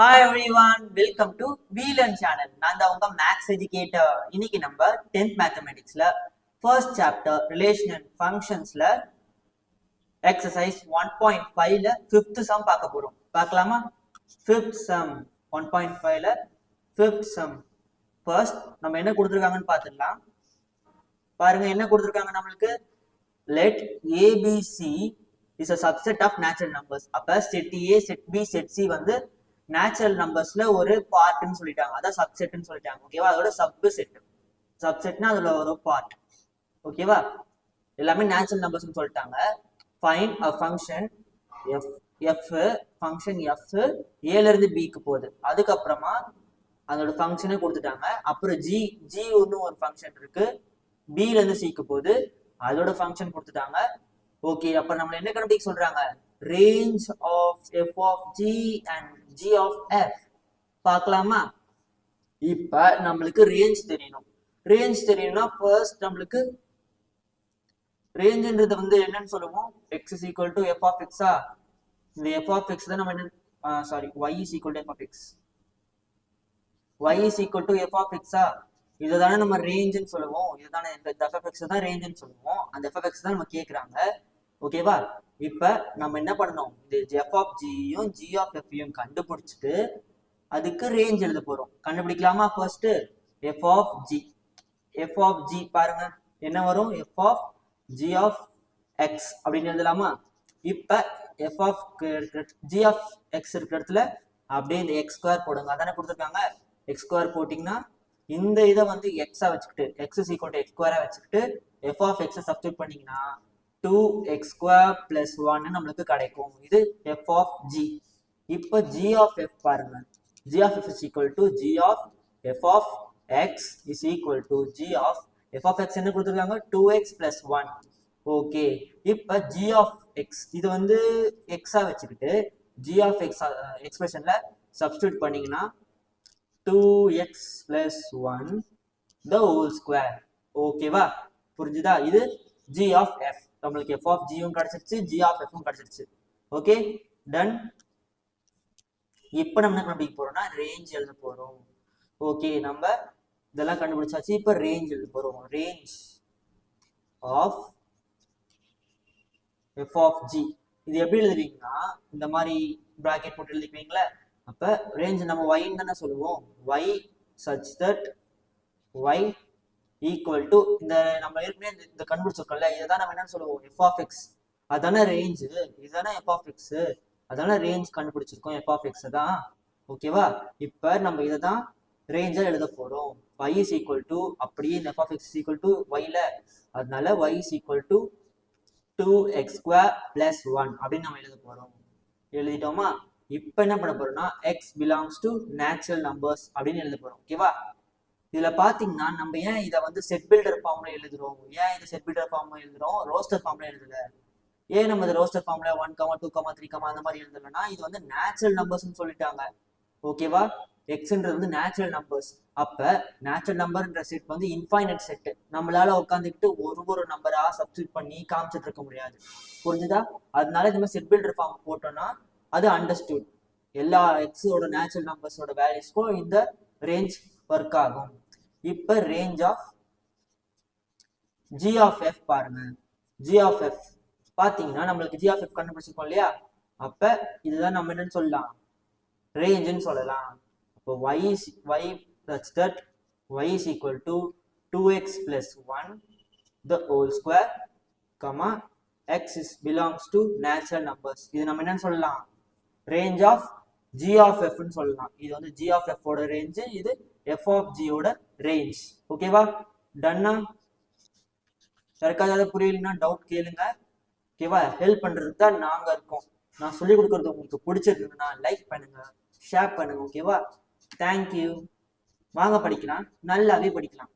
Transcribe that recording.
Hi everyone welcome to Veelan channel நான் தான் உங்க மேக்ஸ் எஜுகேட்டர் இன்னைக்கு நம்ம 10th மேத்தமெட்டிக்ஸ்ல ஃபர்ஸ்ட் சாப்டர் ரிலேஷன் அண்ட் ஃபங்க்ஷன்ஸ்ல எக்ஸசைஸ் ஒன் பாயிண்ட் ஃபைவ்ல ஃபிஃப்த் சம் பார்க்க போறோம். பார்க்கலாமா? ஃபிஃப்த் சம் ஒன் பாயிண்ட் ஃபைவ்ல ஃபிஃப்த் சம் ஃபர்ஸ்ட் நம்ம என்ன கொடுத்துருக்காங்கன்னு பார்த்துடலாம். பாருங்க என்ன கொடுத்துருக்காங்க நம்மளுக்கு? Let ABC is a subset of natural numbers அப்ப set A set B set C வந்து நேச்சுரல் நம்பர்ஸ்ல ஒரு பார்ட்னு சொல்லிட்டாங்க. அதான் சப்செட்னு சொல்லிட்டாங்க. ஓகேவா அதோட சப் செட் சப்செட்னா அதுல ஒரு பார்ட் ஓகேவா எல்லாமே நேச்சுரல் நம்பர்ஸ்னு சொல்லிட்டாங்க. Fine a function F F function F ஏல இருந்து பிக்கு போகுது. அதுக்கப்புறமா அதோட ஃபங்க்ஷனே கொடுத்துட்டாங்க. அப்புறம் ஜி ஜி ஒன்று ஒரு ஃபங்க்ஷன் இருக்கு. பில இருந்து சிக்கு போகுது. அதோட ஃபங்க்ஷன் கொடுத்துட்டாங்க. ஓகே அப்ப நம்மள என்ன கண்டுபிடிக்க சொல்றாங்க? Range of F of G and G of F பார்க்கலாமா? இப்போ நம்மளுக்கு ரேஞ்ச் தெரியணும். ரேஞ்ச் தெரியணும்னா ஃபர்ஸ்ட் நம்மளுக்கு ரேஞ்சுன்றது வந்து என்னன்னு சொல்லுவோம்? X is equal to F of எக்ஸா இந்த எஃப் ஆஃப் எக்ஸ் தான் நம்ம என்ன sorry Y is equal to F of X Y is equal to F of எக்ஸா இதை தானே நம்ம ரேஞ்சுன்னு சொல்லுவோம். இதுதானே இந்த எஃப்எஃப்எக்ஸ் தான் ரேஞ்சுன்னு சொல்லுவோம். அந்த எஃப்எஃப்எக்ஸ் தான் நம்ம கேட்குறாங்க ஓகேவா இப்போ நம்ம என்ன பண்ணணும்? இந்த எஃப் ஆஃப் ஜியும் ஜி ஆஃப் எஃப்யும் கண்டுபிடிச்சிட்டு அதுக்கு ரேஞ்ச் எழுத போகிறோம் கண்டுபிடிக்கலாமா first F of G F of G பாருங்க. என்ன வரும்? F of G of X அப்படின்னு எழுதலாமா? இப்போ F of G of X இருக்கிற இடத்துல அப்படியே இந்த எக்ஸ் ஸ்கொயர் போடுங்க. அதானே கொடுத்துருக்காங்க? எக்ஸ் ஸ்கொயர் போட்டிங்கன்னா இந்த இதை வந்து எக்ஸா வச்சுக்கிட்டு X is equal to X ஸ்கொயராக வச்சுக்கிட்டு எஃப் ஆஃப் எக்ஸை சப்ஸ்டியூட் பண்ணிங்கன்னா டூ எக்ஸ் ஸ்கொயர் பிளஸ் ஒன்னு நம்மளுக்கு கிடைக்கும். இது எஃப் ஆஃப் ஜி இப்போ ஜி ஆஃப் எஃப் பாருங்க. G of F is equal to G of F of X is equal to G of F of X என்ன கொடுத்துருக்காங்க? Two X plus one okay இப்போ G of X இது வந்து எக்ஸா வச்சுக்கிட்டு G of X எக்ஸ்பிரஷனில் substitute பண்ணிங்கன்னா two X plus one the whole square ஓகேவா புரிஞ்சுதா? இது ஜி ஆஃப் எஃப் நம்மளுக்கு எஃப் ஆஃப் ஜியும் கிடைச்சிருச்சு ஜி ஆஃப் எஃப்பும் கிடைச்சிருச்சு. ஓகே டன் இப்போ நம்ம என்ன கண்டுபிடிக்க போறோம்னா ரேஞ்ச் எழுத போறோம். ஓகே நம்ம இதெல்லாம் கண்டுபிடிச்சாச்சு. இப்போ ரேஞ்ச் எழுத போறோம். Range of F of G இது எப்படி எழுதுவீங்கன்னா இந்த மாதிரி ப்ராக்கெட் போட்டு எழுதிப்பீங்களா? அப்ப ரேஞ்ச் நம்ம ஒய்ன்னு தானே சொல்லுவோம். Y such that Y equal to இந்த நம்ம ஏற்கனவே இந்த- இந்த கண்டுபிடிச்சிருக்கோம்ல இதை தான் நம்ம என்னன்னு சொல்லுவோம் எஃப் ஆஃப் எக்ஸ் ரேஞ்சு இதுதானே எஃப் ஆஃப் எக்ஸ் அதானே ரேஞ்ச் கண்டுபிடிச்சிருக்கோம் எஃப் ஆஃப் எக்ஸ் தான். ஓகேவா இப்போ நம்ம இதை தான் ரேஞ்சாக எழுத போகிறோம் ஒய் இஸ் ஈக்குவல் டு அப்படியே இந்த F of X equal to ஒய்ல அதனால Y is equal to two X square plus one அப்படின்னு நம்ம எழுத போகிறோம் எழுதிட்டோமா? இப்போ என்ன பண்ண போறோம்னா X belongs to natural numbers அப்படின்னு எழுத போறோம். ஓகேவா இதுல பாத்தீங்கன்னா நம்ம ஏன் இதை வந்து செட் பில்டர் ஃபார்ம்ல எழுதுறோம்? ஏன் இதை செட் பில்டர் ஃபார்ம்ல எழுதுறோம்? ரோஸ்டர் ஃபார்ம்ல எழுதல. ஏன் நம்ம இந்த ரோஸ்டர் ஃபார்ம்ல one comma two comma three comma அந்த மாதிரி எழுதலன்னா இது வந்து நேச்சுரல் நம்பர்ஸ்னு சொல்லிட்டாங்க. ஓகேவா எக்ஸ்ன்றது வந்து நேச்சுரல் நம்பர்ஸ் அப்ப நேச்சுரல் நம்பர்ன்ற செட் வந்து இன்ஃபைனட் செட் நம்மளால உட்காந்துக்கிட்டு ஒரு ஒரு நம்பரா சப்ஸ்டியூட் பண்ணி காமிச்சிட்டு இருக்க முடியாது. புரிஞ்சுதா? அதனால இந்த மாதிரி செட் பில்டர் ஃபார்ம் போட்டோம்னா அது அண்டர்ஸ்டூட் எல்லா எக்ஸோட நேச்சுரல் நம்பர்ஸோட வேல்யூஸ்க்கும் இந்த ரேஞ்ச் ஒர்க் ஆகும். இப்போ range of G of F பாருங்க. ஜி ஆஃப் எஃப் பார்த்தீங்கன்னா நம்மளுக்கு ஜி ஆஃப் எஃப் கண்டுபிடிச்சிருக்கோம் இல்லையா? அப்போ இதுதான் நம்ம என்னன்னு சொல்லலாம்? ரேஞ்சுன்னு சொல்லலாம். அப்போ Y is Y such that. Y is equal to 2x plus 1 the whole square comma x is belongs to natural numbers. இது நம்ம என்னன்னு சொல்லலாம்? Range of g of f சொல்லலாம். இது வந்து g of f ஓட இது எஃப் ஆஃப் ஜியோட ரேஞ்ச் ஓகேவா டன்னா யாருக்காவது ஏதாவது டவுட் கேளுங்க. ஓகேவா ஹெல்ப் பண்றதுக்கு தான் நாங்க இருக்கோம். நான் சொல்லிக் கொடுக்கறது உங்களுக்கு பிடிச்சிருந்ததுன்னா லைக் பண்ணுங்க. ஷேர் பண்ணுங்க. ஓகேவா தேங்க்யூ வாங்க படிக்கலாம். நல்லாவே படிக்கலாம்.